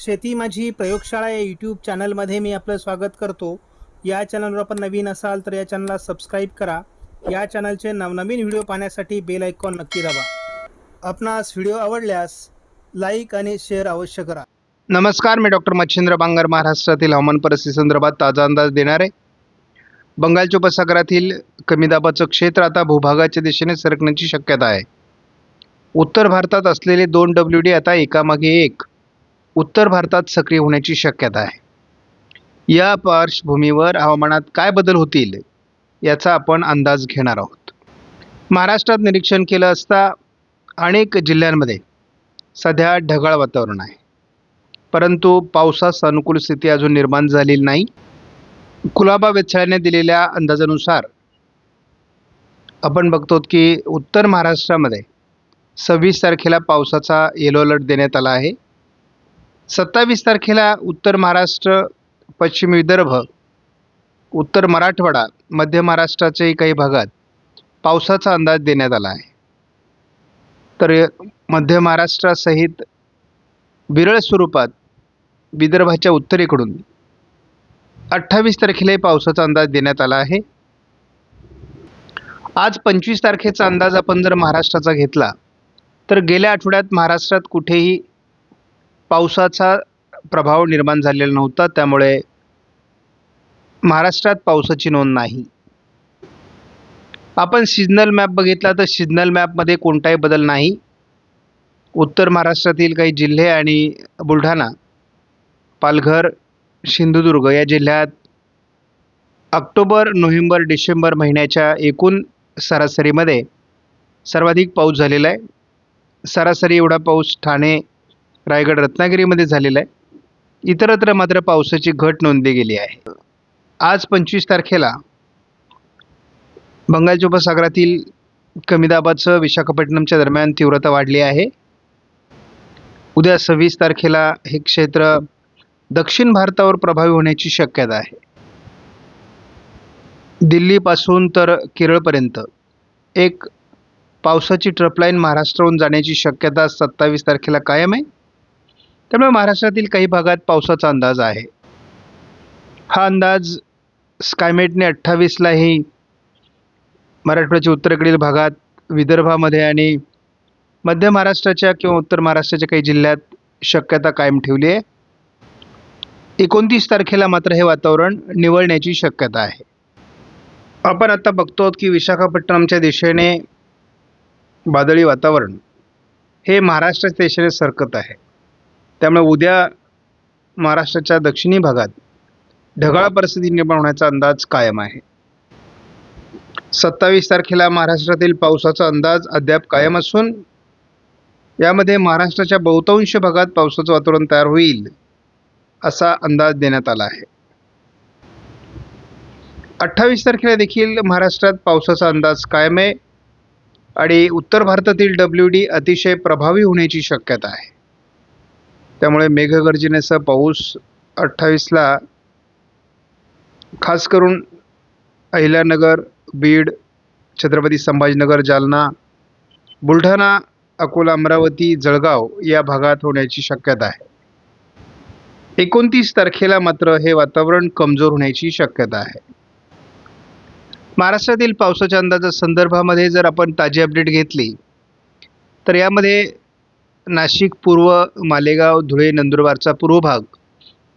शेती माझी प्रयोगशाळा या यूट्यूब चॅनलमध्ये मी आपलं स्वागत करतो. या चॅनलवर आपण नवीन असाल तर या चॅनलला सबस्क्राईब करा. या चॅनलचे नवनवीन व्हिडिओ पाहण्यासाठी बेल आयकॉन नक्की दाबा. आपणास व्हिडिओ आवडल्यास लाईक आणि शेअर अवश्य करा. नमस्कार मी डॉक्टर मच्छिंद्र बांगर महाराष्ट्रातील हवामान परिस्थिती संदर्भात ताजा अंदाज देणार. आहे बंगालच्या उपसागरातील कमी दाबाचं क्षेत्र आता भूभागाच्या दिशेने सरकण्याची शक्यता आहे. उत्तर भारतात असलेले दोन डब्ल्यू डी आता एकामागे एक. उत्तर भारतात सक्रिय होण्याची शक्यता आहे. या पार्श्वभूमीवर हवामानात काय बदल होतील याचा आपण अंदाज घेणार आहोत. महाराष्ट्रात निरीक्षण केलं असता अनेक जिल्ह्यांमध्ये सध्या ढगाळ वातावरण आहे. परंतु पावसास अनुकूल स्थिती अजून निर्माण झालेली नाही. कुलाबा वेधशाळेने दिलेल्या अंदाजानुसार आपण बघतो की उत्तर महाराष्ट्रामध्ये सव्वीस तारखेला पावसाचा येलो अलर्ट देण्यात आला आहे. सत्तावीस तारखेला उत्तर महाराष्ट्र पश्चिम विदर्भ उत्तर मराठवाडा मध्य महाराष्ट्राच्याही काही भागात पावसाचा अंदाज देण्यात आला आहे. तर मध्य महाराष्ट्रासहित विरळ स्वरूपात विदर्भाच्या उत्तरेकडून अठ्ठावीस तारखेलाही पावसाचा अंदाज देण्यात आला आहे. आज पंचवीस तारखेचा अंदाज आपण जर महाराष्ट्राचा घेतला तर गेल्या आठवड्यात महाराष्ट्रात कुठेही पावसाचा प्रभाव निर्माण झालेला नव्हता त्यामुळे महाराष्ट्रात पावसाची नोंद नाही. आपण सिजनल मॅप बघितला तर सिजनल मॅपमध्ये कोणताही बदल नाही. उत्तर महाराष्ट्रातील काही जिल्हे आणि बुलढाणा पालघर सिंधुदुर्ग या जिल्ह्यात ऑक्टोबर नोव्हेंबर डिसेंबर महिन्याच्या एकूण सरासरीमध्ये सर्वाधिक पाऊस झालेला आहे. सरासरी एवढा पाऊस ठाणे रायगड रत्नागिरीमध्ये झालेला आहे. इतरत्र मात्र पावसाची घट नोंदली गेली आहे. आज पंचवीस तारखेला बंगालच्या उपसागरातील कमी दाबाचं विशाखापट्टणमच्या दरम्यान तीव्रता वाढली आहे. उद्या सव्वीस तारखेला हे क्षेत्र दक्षिण भारतावर प्रभावी होण्याची शक्यता आहे. दिल्लीपासून तर केरळपर्यंत एक पावसाची ट्रपलाईन महाराष्ट्राहून जाण्याची शक्यता सत्तावीस तारखेला कायम आहे. त्यामुळे महाराष्ट्रातील काही भागात पावसाचा अंदाज आहे. हा अंदाज स्कायमेटने अठ्ठावीसलाही मराठवाड्याच्या उत्तरेकडील भागात विदर्भामध्ये आणि मध्य महाराष्ट्राच्या किंवा उत्तर महाराष्ट्राच्या काही जिल्ह्यात शक्यता कायम ठेवली आहे. एकोणतीस तारखेला मात्र हे वातावरण निवळण्याची शक्यता आहे. आपण आता बघतो की विशाखापट्टणमच्या दिशेने वादळी वातावरण हे महाराष्ट्राच्या दिशेने सरकत आहे. त्यामुळे उद्या महाराष्ट्राच्या दक्षिणी भागात ढगाळ परिस्थिती निर्माण होण्याचा अंदाज कायम आहे. सत्तावीस तारखेला महाराष्ट्रातील पावसाचा अंदाज अद्याप कायम असून यामध्ये महाराष्ट्राच्या बहुतांश भागात पावसाचं वातावरण तयार होईल असा अंदाज देण्यात आला आहे. अठ्ठावीस तारखेला देखील महाराष्ट्रात पावसाचा अंदाज कायम आहे आणि उत्तर भारतातील डब्ल्यू डी अतिशय प्रभावी होण्याची शक्यता आहे. त्यामुळे मेघगर्जनेसह पाऊस अठ्ठावीसला खास करून अहिल्यानगर बीड छत्रपती संभाजीनगर जालना बुलढाणा अकोला अमरावती जळगाव या भागात होण्याची शक्यता आहे. एकोणतीस तारखेला मात्र हे वातावरण कमजोर होण्याची शक्यता आहे. महाराष्ट्रातील पावसाच्या अंदाजा संदर्भामध्ये जर आपण ताजी अपडेट घेतली तर यामध्ये नाशिक पूर्व मालेगाव धुळे नंदुरबारचा पूर्व भाग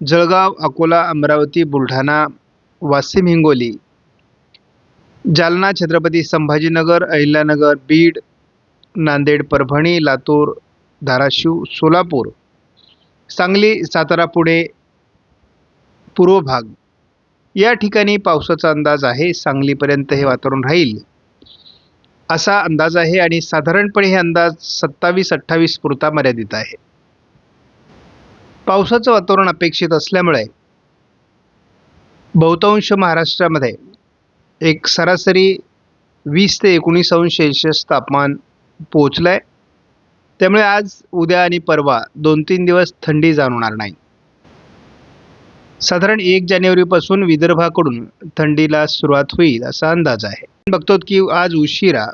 जळगाव अकोला अमरावती बुलढाणा वाशिम हिंगोली. जालना छत्रपती संभाजीनगर अहिल्यानगर बीड नांदेड परभणी लातूर धाराशिव सोलापूर. सांगली सातारा पुणे पूर्व भाग या ठिकाणी पावसाचा अंदाज आहे. सांगलीपर्यंत हे वातावरण राहील. असा अंदाज आहे आणि साधारणपणे हे अंदाज सत्तावीस अठ्ठावीस पुरता मर्यादित आहे. पावसाचं वातावरण अपेक्षित असल्यामुळे बहुतांश महाराष्ट्रामध्ये एक सरासरी वीस ते एकोणीस अंश सेल्शियस तापमान पोहोचलं आहे त्यामुळे आज उद्या आणि परवा दोन तीन दिवस थंडी जाणवणार नाही. साधारण एक जानेवारीपासून विदर्भाकडून थंडीला सुरुवात होईल असा अंदाज आहे. बघतो की आज उशिरा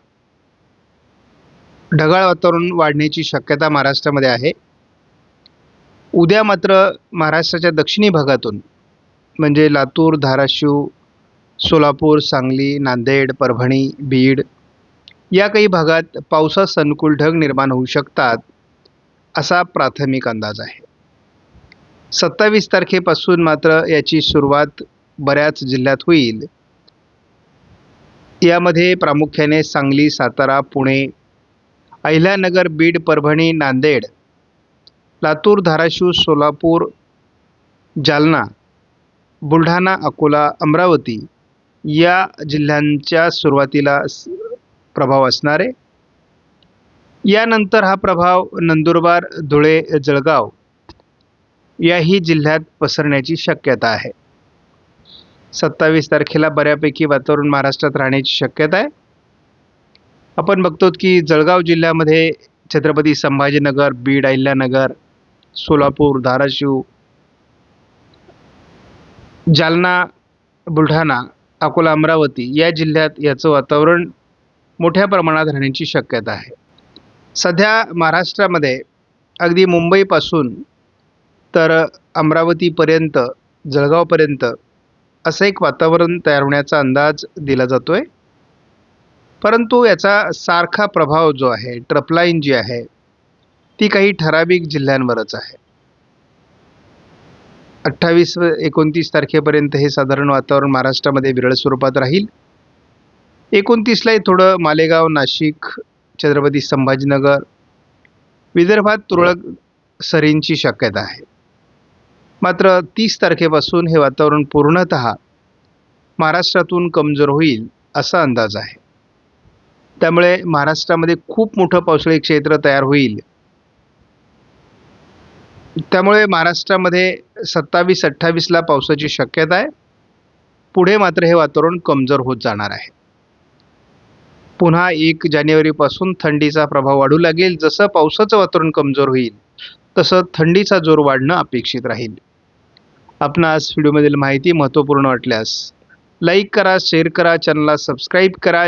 ढगाळ वातावरण वाढण्याची शक्यता महाराष्ट्रामध्ये आहे. उद्या मात्र महाराष्ट्राच्या दक्षिणी भागातून म्हणजे लातूर धाराशिव सोलापूर सांगली नांदेड परभणी बीड या काही भागात पावसास अनुकूल ढग निर्माण होऊ शकतात असा प्राथमिक अंदाज आहे. सत्तावीस तारखेपासून मात्र याची सुरुवात बऱ्याच जिल्ह्यात होईल. यामध्ये प्रामुख्याने सांगली सातारा पुणे अहिल्यानगर बीड परभणी नांदेड लातूर धाराशिव सोलापूर जालना बुलढाणा अकोला अमरावती या जिल्ह्यांच्या सुरुवातीला प्रभाव असणारे. यानंतर हा प्रभाव नंदुरबार धुळे जळगाव याही जिल्ह्यात पसरण्याची शक्यता आहे. सत्तावीस तारखेला बऱ्यापैकी वातावरण महाराष्ट्रात राहण्याची शक्यता आहे. आपण बघतो की जळगाव जिल्ह्यामध्ये छत्रपती संभाजीनगर बीड अहिल्यानगर सोलापूर धाराशिव जालना बुलढाणा अकोला अमरावती या जिल्ह्यात याचं वातावरण मोठ्या प्रमाणात राहण्याची शक्यता आहे. सध्या महाराष्ट्रामध्ये अगदी मुंबईपासून तर अमरावतीपर्यंत जळगावपर्यंत असं एक वातावरण तयार होण्याचा अंदाज दिला जातो आहे परंतु याचा सारखा प्रभाव जो आहे ट्रपलाईन जी आहे ती काही ठराविक जिल्ह्यांवरच आहे. अठ्ठावीस व एकोणतीस तारखेपर्यंत हे साधारण वातावरण महाराष्ट्रामध्ये विरळ स्वरूपात राहील. एकोणतीसलाही थोडं मालेगाव नाशिक छत्रपती संभाजीनगर विदर्भात तुरळक सरींची शक्यता आहे. मात्र तीस तारखेपासून हे वातावरण पूर्णत महाराष्ट्रातून कमजोर होईल असा अंदाज आहे. त्यामुळे महाराष्ट्रामध्ये खूप मोठं पावसाळी क्षेत्र तयार होईल. त्यामुळे महाराष्ट्रामध्ये सत्तावीस अठ्ठावीसला पावसाची शक्यता आहे. पुढे मात्र हे वातावरण कमजोर होत जाणार आहे. पुन्हा एक जानेवारीपासून थंडीचा प्रभाव वाढू लागेल. जसं पावसाचं वातावरण कमजोर होईल तसं थंडीचा जोर वाढणं अपेक्षित राहील. आपणास व्हिडिओमधील माहिती महत्त्वपूर्ण वाटल्यास लाईक करा शेअर करा चॅनलला सबस्क्राईब करा.